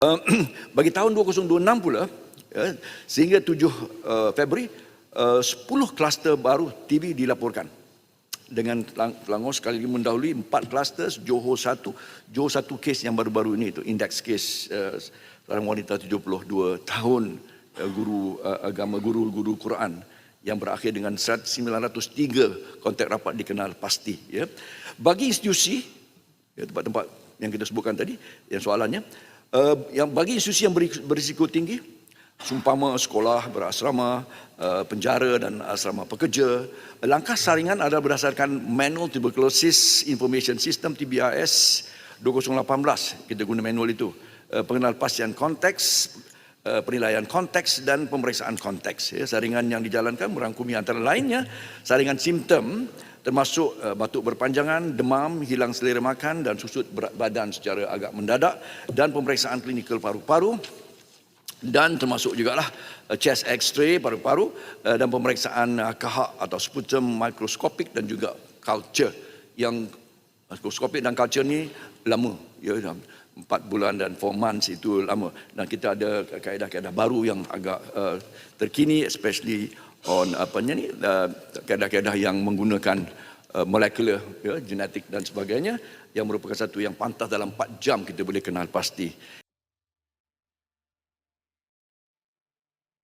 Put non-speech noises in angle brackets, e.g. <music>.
Uh, <clears throat> bagi tahun 2026 pula, ya, sehingga 7 uh, Februari, uh, 10 kluster baru TB dilaporkan. Dengan Selangor sekali lagi mendahului 4 kluster, Johor 1, Johor 1 kes yang baru-baru ini itu indeks kes uh, seorang wanita 72 tahun uh, guru uh, agama guru-guru Quran yang berakhir dengan 903 kontak rapat dikenal pasti ya. Bagi institusi ya, tempat-tempat yang kita sebutkan tadi yang soalannya uh, yang bagi institusi yang beri- berisiko tinggi sumpama sekolah berasrama uh, penjara dan asrama pekerja langkah saringan adalah berdasarkan manual tuberculosis information system TBRS 2018 kita guna manual itu. Uh, pengenal pasien konteks uh, penilaian konteks dan pemeriksaan konteks. Ya saringan yang dijalankan merangkumi antara lainnya saringan simptom termasuk uh, batuk berpanjangan, demam, hilang selera makan dan susut berat badan secara agak mendadak dan pemeriksaan klinikal paru-paru dan termasuk jugalah uh, chest x-ray paru-paru uh, dan pemeriksaan uh, kahak atau sputum mikroskopik dan juga culture yang mikroskopik dan culture ni lama. Ya empat bulan dan four months itu lama. Dan kita ada kaedah-kaedah baru yang agak uh, terkini especially on apanya ni kaedah-kaedah yang menggunakan uh, molekular ya, genetik dan sebagainya yang merupakan satu yang pantas dalam 4 jam kita boleh kenal pasti